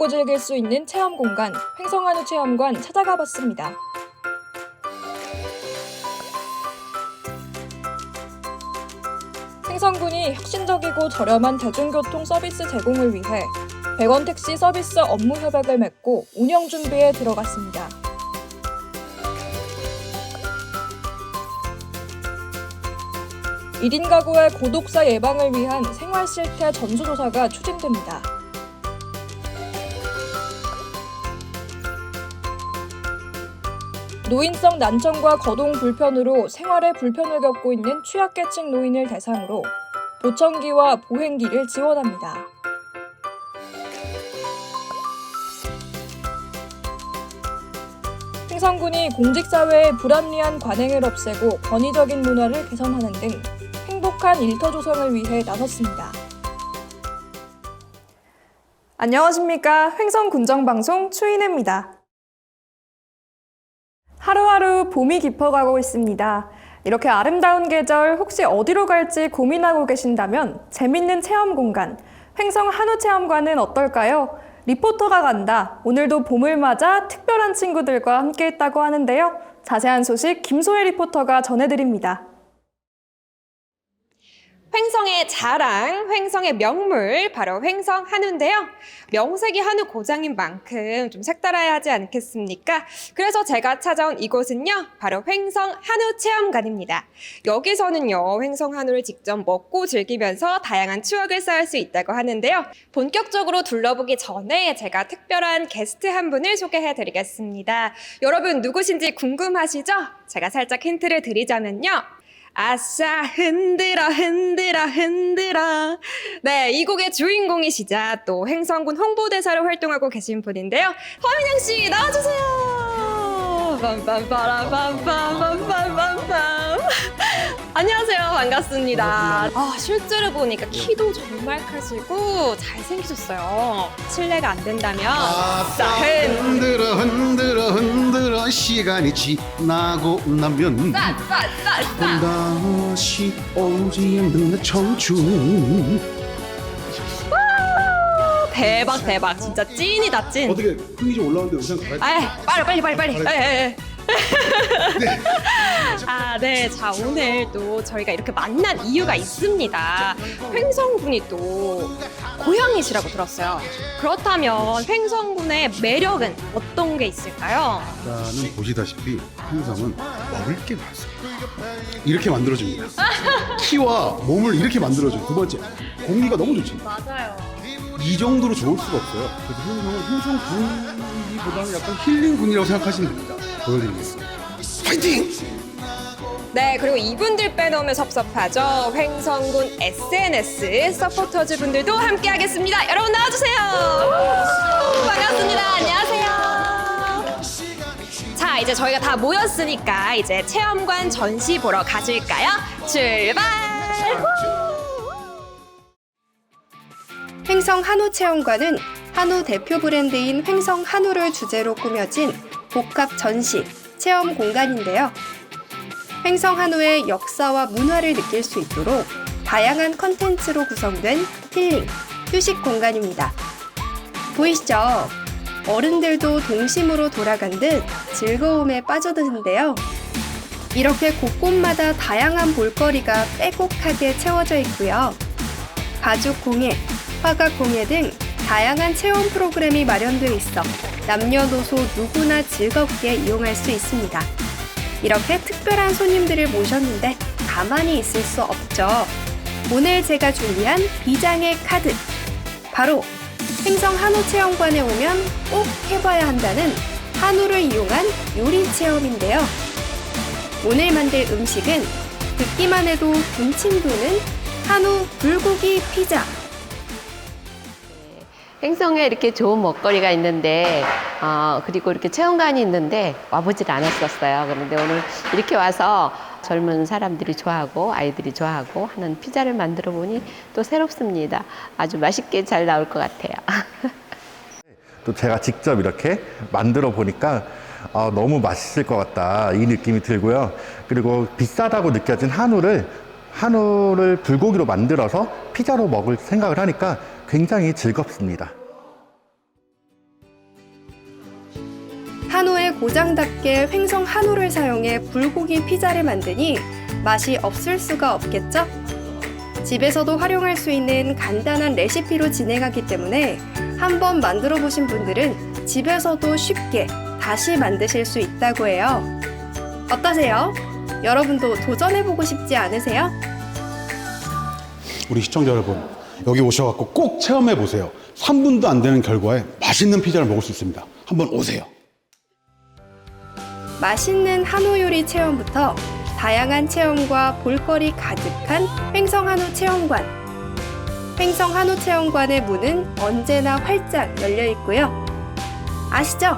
맛보고 즐길 수 있는 체험 공간 횡성한우 체험관 찾아가 봤습니다. 횡성군이 혁신적이고 저렴한 대중교통 서비스 제공을 위해 100원 택시 서비스 업무 협약을 맺고 운영 준비에 들어갔습니다. 일인 가구의 고독사 예방을 위한 생활 실태 전수조사가 추진됩니다. 노인성 난청과 거동 불편으로 생활에 불편을 겪고 있는 취약계층 노인을 대상으로 보청기와 보행기를 지원합니다. 행성군이 공직사회의 불합리한 관행을 없애고 권위적인 문화를 개선하는 등 행복한 일터 조성을 위해 나섰습니다. 안녕하십니까. 횡성군정방송 추인혜입니다. 봄이 깊어가고 있습니다. 이렇게 아름다운 계절 혹시 어디로 갈지 고민하고 계신다면 재밌는 체험 공간 횡성 한우 체험관은 어떨까요? 리포터가 간다. 오늘도 봄을 맞아 특별한 친구들과 함께 했다고 하는데요. 자세한 소식 김소혜 리포터가 전해드립니다. 횡성의 자랑, 횡성의 명물, 바로 횡성 한우인데요. 명색이 한우 고장인 만큼 좀 색달아야 하지 않겠습니까? 그래서 제가 찾아온 이곳은요, 바로 횡성 한우 체험관입니다. 여기서는요, 횡성 한우를 직접 먹고 즐기면서 다양한 추억을 쌓을 수 있다고 하는데요. 본격적으로 둘러보기 전에 제가 특별한 게스트 한 분을 소개해 드리겠습니다. 여러분 누구신지 궁금하시죠? 제가 살짝 힌트를 드리자면요. 아싸 흔들어 흔들어 흔들어. 네 이 곡의 주인공이시자 또 행성군 홍보대사로 활동하고 계신 분인데요. 허민영 씨 나와주세요. 빰빰빠라빰빰빰빰빰빰 안녕하세요. 반갑습니다. 아 실제로 보니까 키도 정말 크시고 잘생기셨어요. 실례가 안 된다면 흔 흔들어 흔들어 흔들어. 시간이 지나고 나면 싸싸싸싸 다시 오지 않는 청춘. 대박 대박. 진짜 찐이다 찐. 어떻게 흥이 좀 올라오는데 가야 아, 빨리 빨리 빨리 빨리. 빨리. 예, 예. 아, 네. 자, 오늘 또 저희가 이렇게 만난 이유가 있습니다. 횡성군이 또 고향이시라고 들었어요. 그렇다면 횡성군의 매력은 어떤 게 있을까요? 일단은 보시다시피 항상은 먹을 게 많습니다 이렇게 만들어줍니다 키와 몸을 이렇게 만들어줘요 두 번째 공기가 너무 좋죠 맞아요. 이 정도로 좋을 수가 없어요 그래서 항상은 흥성군이보다는 약간 힐링 군이라고 생각하시면 됩니다 보여드리겠습니다 파이팅! 네, 그리고 이분들 빼놓으면 섭섭하죠. 횡성군 SNS 서포터즈 분들도 함께 하겠습니다. 여러분 나와주세요. 반갑습니다. 안녕하세요. 자, 이제 저희가 다 모였으니까 이제 체험관 전시 보러 가실까요? 출발! 횡성 한우 체험관은 한우 대표 브랜드인 횡성 한우를 주제로 꾸며진 복합 전시 체험 공간인데요. 횡성 한우의 역사와 문화를 느낄 수 있도록 다양한 컨텐츠로 구성된 힐링, 휴식 공간입니다. 보이시죠? 어른들도 동심으로 돌아간 듯 즐거움에 빠져드는데요. 이렇게 곳곳마다 다양한 볼거리가 빼곡하게 채워져 있고요. 가죽 공예, 화각 공예 등 다양한 체험 프로그램이 마련되어 있어 남녀노소 누구나 즐겁게 이용할 수 있습니다. 이렇게 특별한 손님들을 모셨는데 가만히 있을 수 없죠. 오늘 제가 준비한 비장의 카드. 바로 행성 한우 체험관에 오면 꼭 해봐야 한다는 한우를 이용한 요리 체험인데요. 오늘 만들 음식은 듣기만 해도 군침 도는 한우 불고기 피자. 행성에 이렇게 좋은 먹거리가 있는데, 어, 그리고 이렇게 체험관이 있는데 와보질 않았었어요. 그런데 오늘 이렇게 와서 젊은 사람들이 좋아하고 아이들이 좋아하고 하는 피자를 만들어 보니 또 새롭습니다. 아주 맛있게 잘 나올 것 같아요. 또 제가 직접 이렇게 만들어 보니까 아, 너무 맛있을 것 같다 이 느낌이 들고요. 그리고 비싸다고 느껴진 한우를 한우를 불고기로 만들어서 피자로 먹을 생각을 하니까 굉장히 즐겁습니다. 한우의 고장답게 횡성 한우를 사용해 불고기 피자를 만드니 맛이 없을 수가 없겠죠? 집에서도 활용할 수 있는 간단한 레시피로 진행하기 때문에 한번 만들어 보신 분들은 집에서도 쉽게 다시 만드실 수 있다고 해요. 어떠세요? 여러분도 도전해 보고 싶지 않으세요? 우리 시청자 여러분 여기 오셔갖고 꼭 체험해 보세요. 3분도 안 되는 결과에 맛있는 피자를 먹을 수 있습니다. 한번 오세요. 맛있는 한우 요리 체험부터 다양한 체험과 볼거리 가득한 횡성 한우 체험관. 횡성 한우 체험관의 문은 언제나 활짝 열려 있고요. 아시죠?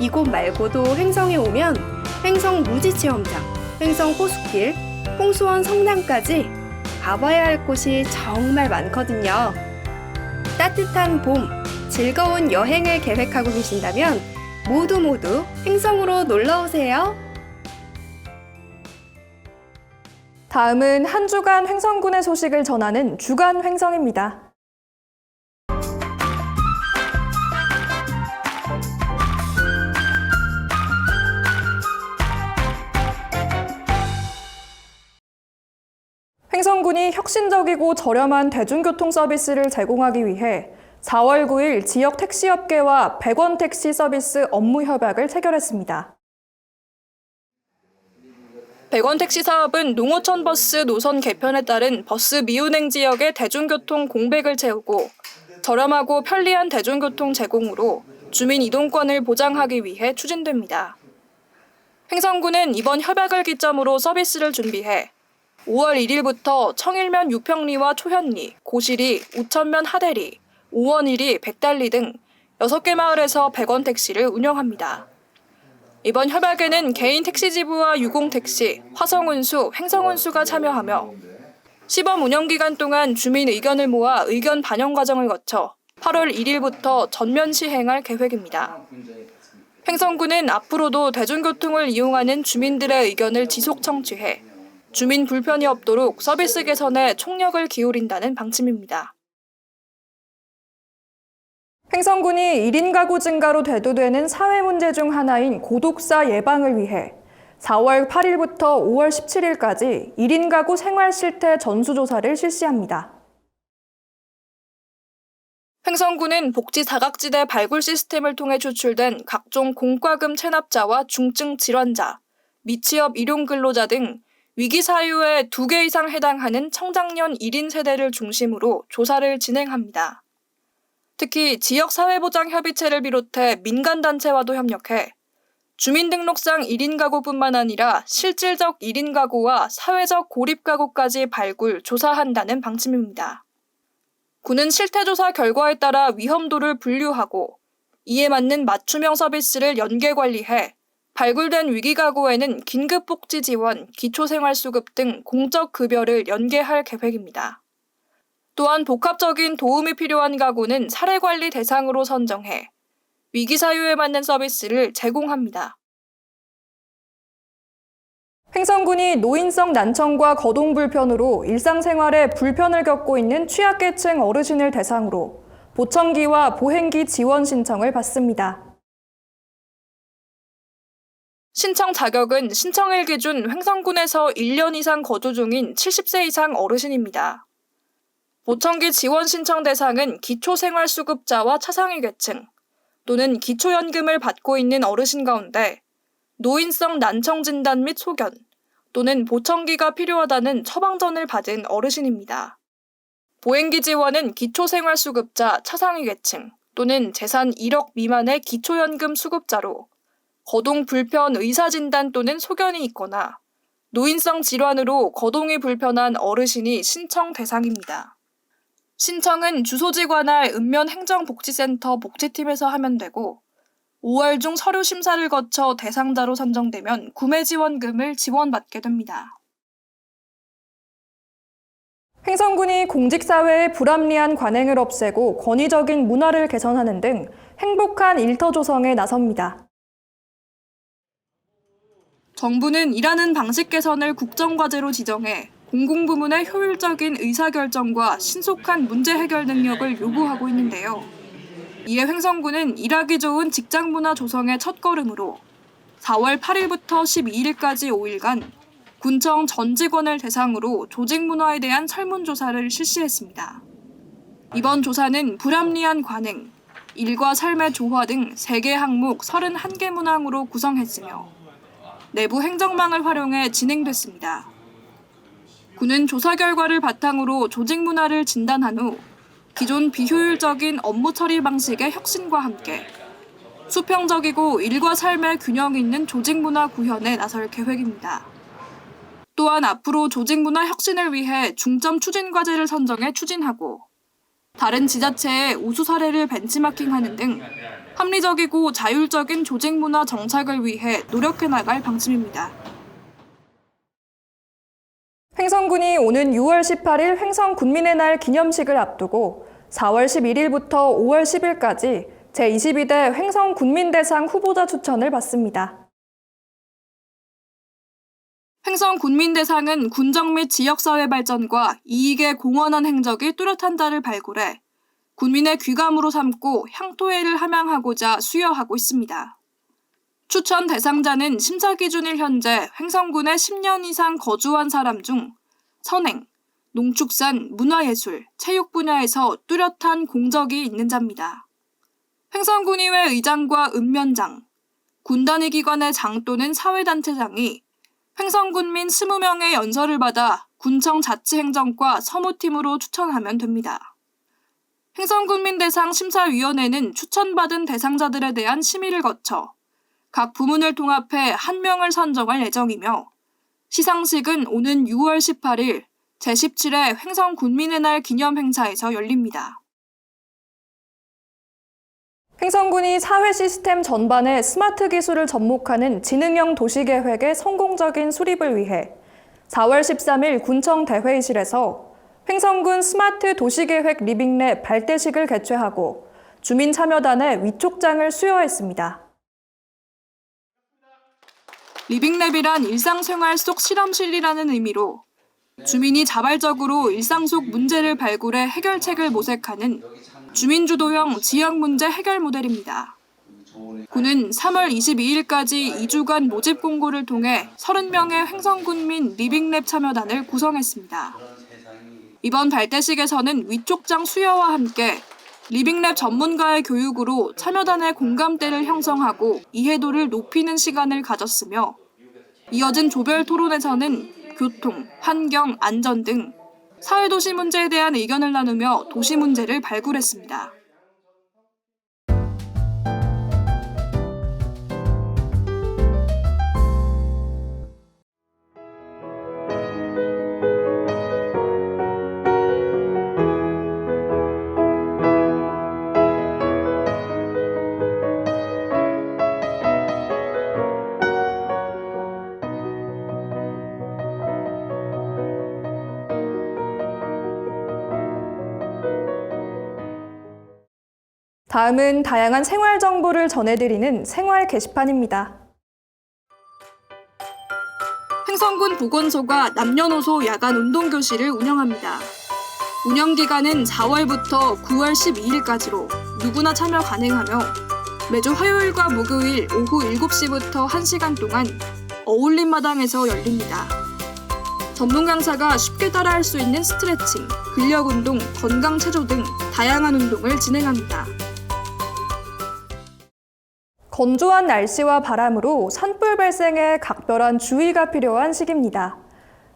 이곳 말고도 횡성에 오면 횡성 무지 체험장, 횡성 호수길, 홍수원 성남까지 가봐야 할 곳이 정말 많거든요. 따뜻한 봄, 즐거운 여행을 계획하고 계신다면 모두 모두 횡성으로 놀러 오세요. 다음은 한 주간 횡성군의 소식을 전하는 주간 횡성입니다. 횡성군이 혁신적이고 저렴한 대중교통 서비스를 제공하기 위해 4월 9일 지역 택시업계와 100원 택시 서비스 업무 협약을 체결했습니다. 100원 택시 사업은 농어촌 버스 노선 개편에 따른 버스 미운행 지역의 대중교통 공백을 채우고 저렴하고 편리한 대중교통 제공으로 주민 이동권을 보장하기 위해 추진됩니다. 횡성군은 이번 협약을 기점으로 서비스를 준비해 5월 1일부터 청일면 유평리와 초현리, 고시리, 우천면 하대리, 오원일이, 백달리 등 6개 마을에서 100원 택시를 운영합니다. 이번 협약에는 개인 택시지부와 유공택시, 화성운수, 횡성운수가 참여하며 시범 운영 기간 동안 주민 의견을 모아 의견 반영 과정을 거쳐 8월 1일부터 전면 시행할 계획입니다. 횡성군은 앞으로도 대중교통을 이용하는 주민들의 의견을 지속 청취해 주민 불편이 없도록 서비스 개선에 총력을 기울인다는 방침입니다. 횡성군이 1인 가구 증가로 대두되는 사회 문제 중 하나인 고독사 예방을 위해 4월 8일부터 5월 17일까지 1인 가구 생활 실태 전수조사를 실시합니다. 횡성군은 복지 사각지대 발굴 시스템을 통해 추출된 각종 공과금 체납자와 중증 질환자, 미취업 일용 근로자 등 위기 사유에 두 개 이상 해당하는 청장년 1인 세대를 중심으로 조사를 진행합니다. 특히 지역사회보장협의체를 비롯해 민간단체와도 협력해 주민등록상 1인 가구뿐만 아니라 실질적 1인 가구와 사회적 고립 가구까지 발굴, 조사한다는 방침입니다. 군은 실태조사 결과에 따라 위험도를 분류하고 이에 맞는 맞춤형 서비스를 연계 관리해 발굴된 위기 가구에는 긴급복지 지원, 기초생활수급 등 공적 급여를 연계할 계획입니다. 또한 복합적인 도움이 필요한 가구는 사례관리 대상으로 선정해 위기 사유에 맞는 서비스를 제공합니다. 횡성군이 노인성 난청과 거동 불편으로 일상생활에 불편을 겪고 있는 취약계층 어르신을 대상으로 보청기와 보행기 지원 신청을 받습니다. 신청 자격은 신청일 기준 횡성군에서 1년 이상 거주 중인 70세 이상 어르신입니다. 보청기 지원 신청 대상은 기초생활수급자와 차상위 계층 또는 기초연금을 받고 있는 어르신 가운데 노인성 난청 진단 및 소견 또는 보청기가 필요하다는 처방전을 받은 어르신입니다. 보행기 지원은 기초생활수급자 차상위 계층 또는 재산 1억 미만의 기초연금 수급자로 거동 불편 의사 진단 또는 소견이 있거나 노인성 질환으로 거동이 불편한 어르신이 신청 대상입니다. 신청은 주소지 관할 읍면행정복지센터 복지팀에서 하면 되고 5월 중 서류 심사를 거쳐 대상자로 선정되면 구매 지원금을 지원받게 됩니다. 횡성군이 공직사회의 불합리한 관행을 없애고 권위적인 문화를 개선하는 등 행복한 일터 조성에 나섭니다. 정부는 일하는 방식 개선을 국정과제로 지정해 공공부문의 효율적인 의사결정과 신속한 문제 해결 능력을 요구하고 있는데요. 이에 횡성군은 일하기 좋은 직장 문화 조성의 첫걸음으로 4월 8일부터 12일까지 5일간 군청 전 직원을 대상으로 조직 문화에 대한 설문조사를 실시했습니다. 이번 조사는 불합리한 관행, 일과 삶의 조화 등 3개 항목 31개 문항으로 구성했으며 내부 행정망을 활용해 진행됐습니다. 군은 조사 결과를 바탕으로 조직 문화를 진단한 후 기존 비효율적인 업무 처리 방식의 혁신과 함께 수평적이고 일과 삶의 균형 있는 조직 문화 구현에 나설 계획입니다. 또한 앞으로 조직 문화 혁신을 위해 중점 추진 과제를 선정해 추진하고 다른 지자체의 우수 사례를 벤치마킹하는 등 합리적이고 자율적인 조직 문화 정착을 위해 노력해 나갈 방침입니다. 횡성군이 오는 6월 18일 횡성 군민의 날 기념식을 앞두고 4월 11일부터 5월 10일까지 제22대 횡성 군민대상 후보자 추천을 받습니다. 횡성 군민대상은 군정 및 지역사회 발전과 이익에 공헌한 행적이 뚜렷한 자를 발굴해 군민의 귀감으로 삼고 향토회를 함양하고자 수여하고 있습니다. 추천 대상자는 심사 기준일 현재 횡성군에 10년 이상 거주한 사람 중 선행, 농축산, 문화예술, 체육 분야에서 뚜렷한 공적이 있는 자입니다. 횡성군의회 의장과 읍면장, 군단위 기관의 장 또는 사회단체장이 횡성군민 20명의 연설을 받아 군청 자치행정과 서무팀으로 추천하면 됩니다. 횡성군민대상 심사위원회는 추천받은 대상자들에 대한 심의를 거쳐 각 부문을 통합해 한 명을 선정할 예정이며 시상식은 오는 6월 18일 제17회 횡성군민의 날 기념 행사에서 열립니다. 횡성군이 사회 시스템 전반에 스마트 기술을 접목하는 지능형 도시계획의 성공적인 수립을 위해 4월 13일 군청 대회의실에서 횡성군 스마트 도시계획 리빙랩 발대식을 개최하고 주민 참여단의 위촉장을 수여했습니다. 리빙랩이란 일상생활 속 실험실이라는 의미로 주민이 자발적으로 일상 속 문제를 발굴해 해결책을 모색하는 주민주도형 지역 문제 해결 모델입니다. 군은 3월 22일까지 2주간 모집 공고를 통해 30명의 횡성군민 리빙랩 참여단을 구성했습니다. 이번 발대식에서는 위촉장 수여와 함께 리빙랩 전문가의 교육으로 참여단의 공감대를 형성하고 이해도를 높이는 시간을 가졌으며 이어진 조별 토론에서는 교통, 환경, 안전 등 사회도시 문제에 대한 의견을 나누며 도시 문제를 발굴했습니다. 다음은 다양한 생활 정보를 전해드리는 생활 게시판입니다. 횡성군 보건소가 남녀노소 야간 운동 교실을 운영합니다. 운영 기간은 4월부터 9월 12일까지로 누구나 참여 가능하며 매주 화요일과 목요일 오후 7시부터 1시간 동안 어울림 마당에서 열립니다. 전문 강사가 쉽게 따라할 수 있는 스트레칭, 근력 운동, 건강 체조 등 다양한 운동을 진행합니다. 건조한 날씨와 바람으로 산불 발생에 각별한 주의가 필요한 시기입니다.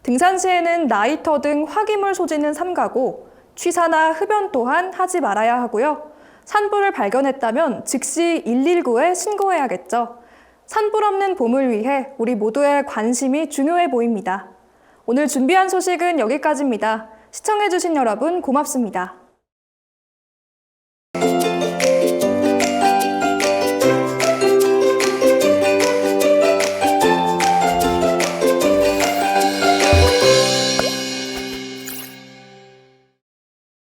등산 시에는 나이터 등 화기물 소지는 삼가고 취사나 흡연 또한 하지 말아야 하고요. 산불을 발견했다면 즉시 119에 신고해야겠죠. 산불 없는 봄을 위해 우리 모두의 관심이 중요해 보입니다. 오늘 준비한 소식은 여기까지입니다. 시청해주신 여러분 고맙습니다.